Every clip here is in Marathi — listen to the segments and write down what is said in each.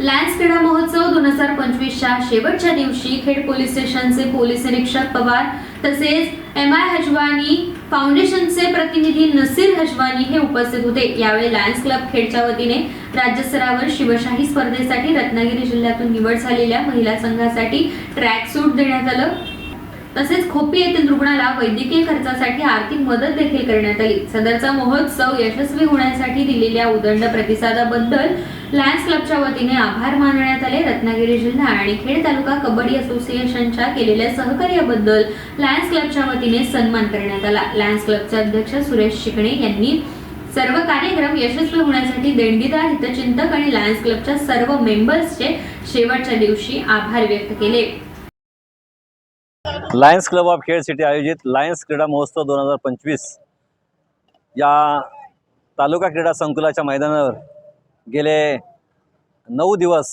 लायन्स क्रीडा महोत्सव दोन हजार पंचवीसच्या शेवटच्या दिवशी खेड पोलीस स्टेशनचे पोलीस निरीक्षक पवार तसेच एम आय हजवानी फाउंडेशनचे प्रतिनिधी नसीर हजवानी हे उपस्थित होते. यावेळी लायन्स क्लब खेडच्या वतीने राज्यस्तरावर शिवशाही स्पर्धेसाठी रत्नागिरी जिल्ह्यातून निवड झालेल्या महिला संघासाठी ट्रॅक सूट देण्यात आलं. तसेच खोपी येथील रुग्णाला वैद्यकीय खर्चासाठी आर्थिक मदत देखील करण्यात आली. सदरचा महोत्सव यशस्वी होण्यासाठी दिलेल्या उदंड प्रतिसादाबद्दल लायन्स क्लबच्या वतीने आभार मानण्यात आले. रत्नागिरी जिल्हा आणि खेड तालुका कबड्डी असोसिएशनच्या केलेल्या सहकार्याबद्दल लायन्स क्लबच्या वतीने सन्मान करण्यात आला. लायन्स क्लबचे अध्यक्ष सुरेश शिकणे यांनी सर्व कार्यक्रम यशस्वी होण्यासाठी देणगीदार हितचिंतक आणि लायन्स क्लबच्या सर्व मेंबर्सचे शेवटच्या दिवशी आभार व्यक्त केले. Lions Club of Khed City आयोजित लायन्स क्रीडा महोत्सव दोन हजार पंचवीस या तालुका क्रीडा संकुलाच्या मैदानावर गेले नऊ दिवस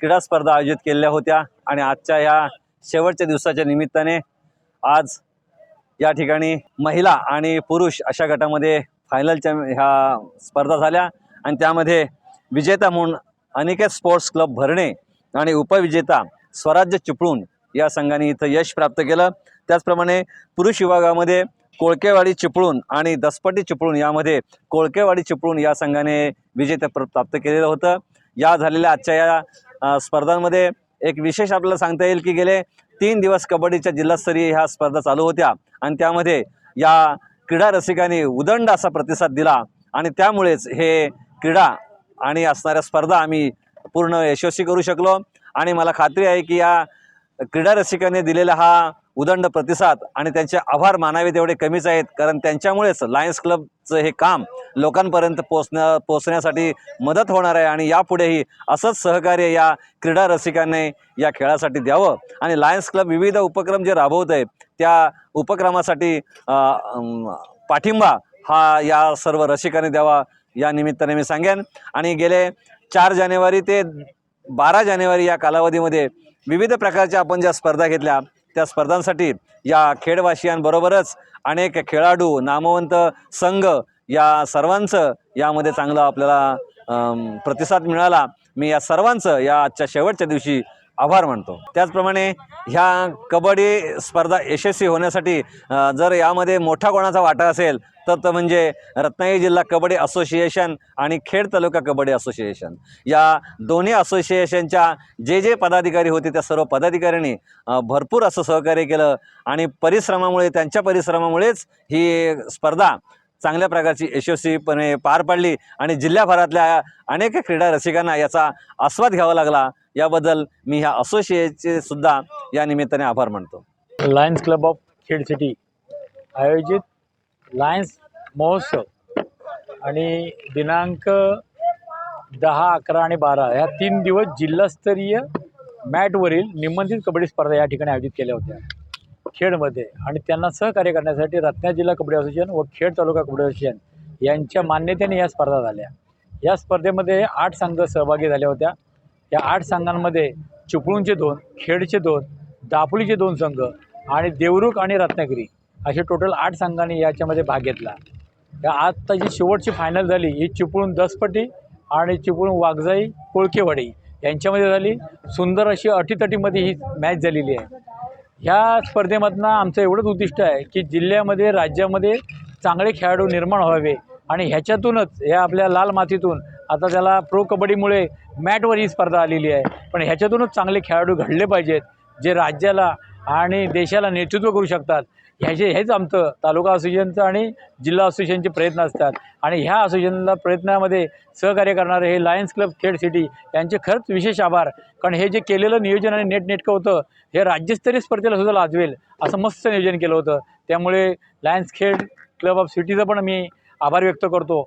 क्रीडा स्पर्धा आयोजित केलेल्या होत्या आणि आजच्या या शेवटच्या दिवसाच्या निमित्ताने आज या ठिकाणी महिला आणि पुरुष अशा गटामध्ये फायनलच्या ह्या स्पर्धा झाल्या आणि त्यामध्ये विजेता म्हणून अनिकेत स्पोर्ट्स क्लब भरणे आणि उपविजेता स्वराज्य चिपळूण या संघाने इथं यश प्राप्त केलं. त्याचप्रमाणे पुरुष विभागामध्ये कोळकेवाडी चिपळूण आणि दसपट्टी चिपळूण यामध्ये कोळकेवाडी चिपळूण या संघाने विजेते प्र प्राप्त केलेलं होतं. या झालेल्या आजच्या या स्पर्धांमध्ये एक विशेष आपल्याला सांगता येईल की गेले तीन दिवस कबड्डीच्या जिल्हास्तरीय ह्या स्पर्धा चालू होत्या आणि त्यामध्ये या क्रीडा रसिकांनी उदंड असा प्रतिसाद दिला आणि त्यामुळेच हे क्रीडा आणि असणाऱ्या स्पर्धा आम्ही पूर्ण यशस्वी करू शकलो. आणि मला खात्री आहे की या क्रीडा रसिकांनी दिलेला हा उदंड प्रतिसाद आणि त्यांचे आभार मानावे तेवढे कमीच आहेत. कारण त्यांच्यामुळेच लायन्स क्लबचं हे काम लोकांपर्यंत पोचण्या पोचण्यासाठी मदत होणार आहे आणि यापुढेही असंच सहकार्य या क्रीडा रसिकांनी या खेळासाठी द्यावं. आणि लायन्स क्लब विविध उपक्रम जे राबवत आहे त्या उपक्रमासाठी पाठिंबा हा या सर्व रसिकांनी द्यावा या निमित्ताने मी सांगेन. आणि गेले चार जानेवारी ते बारा जानेवारी या कालावधीमध्ये विविध प्रकारच्या आपण ज्या स्पर्धा घेतल्या त्या स्पर्धांसाठी या खेडवासियांबरोबरच अनेक खेळाडू नामवंत संघ या सर्वांचं यामध्ये चांगलं आपल्याला प्रतिसाद मिळाला. मी या सर्वांचं या आजच्या शेवटच्या दिवशी आभार मानतो. त्याचप्रमाणे ह्या कबड्डी स्पर्धा यशस्वी होण्यासाठी जर यामध्ये मोठा कोणाचा वाटा असेल तर तर म्हणजे रत्नागिरी जिल्हा कबड्डी असोसिएशन आणि खेड तालुका कबड्डी असोसिएशन. या दोन्ही असोसिएशनच्या जे जे पदाधिकारी होते त्या सर्व पदाधिकाऱ्यांनी भरपूर असं सहकार्य केलं आणि परिश्रमामुळे त्यांच्या परिश्रमामुळेच ही स्पर्धा चांगल्या प्रकारची यशस्वीपणे पार पाडली आणि जिल्ह्याभरातल्या अनेक क्रीडा रसिकांना याचा आस्वाद घ्यावा लागला. याबद्दल मी ह्या असोसिएटचे सुद्धा या निमित्ताने आभार मानतो. Lions Club of Khed City आयोजित लायन्स महोत्सव आणि दिनांक दहा अकरा आणि बारा ह्या तीन दिवस जिल्हास्तरीय मॅटवरील निमंत्रित कबड्डी स्पर्धा या ठिकाणी आयोजित केल्या होत्या. खेडमध्ये आणि त्यांना सहकार्य करण्यासाठी रत्ना जिल्हा कबड्डी असोसिएशन व खेड तालुका कबड्डी असोसिएशन यांच्या मान्यतेने या स्पर्धा झाल्या. या स्पर्धेमध्ये आठ संघ सहभागी झाल्या होत्या. या आठ संघांमध्ये चिपळूणचे दोन खेडचे दोन दापोलीचे दोन संघ आणि देवरुख आणि रत्नागिरी असे टोटल आठ संघांनी याच्यामध्ये भाग घेतला. या आत्ता जी शेवटची फायनल झाली ही चिपळूण दसपटी आणि चिपळूण वाघजाई कोळकेवाडी यांच्यामध्ये झाली. सुंदर अशी अटीतटीमध्ये ही मॅच झालेली आहे. ह्या स्पर्धेमधनं आमचं एवढंच उद्दिष्ट आहे की जिल्ह्यामध्ये राज्यामध्ये चांगले खेळाडू निर्माण व्हावे आणि ह्याच्यातूनच या आपल्या लाल मातीतून आता त्याला प्रो कबड्डीमुळे मॅटवर ही स्पर्धा आलेली आहे. पण ह्याच्यातूनच चांगले खेळाडू घडले पाहिजेत जे राज्याला आणि देशाला नेतृत्व करू शकतात. ह्याचे हेच आमचं तालुका असोसिएशनचं आणि जिल्हा असोसिएशनचे प्रयत्न असतात. आणि ह्या असोसिएशनला प्रयत्नामध्ये सहकार्य करणारे हे लायन्स क्लब खेड सिटी यांचे खरंच विशेष आभार. कारण हे जे केलेलं नियोजन आणि नेट नेटकं होतं हे राज्यस्तरीय स्पर्धेला सुद्धा लाजवेल असं मस्त नियोजन केलं होतं. त्यामुळे लायन्स खेड क्लब ऑफ सिटीचं पण मी आभार व्यक्त करतो.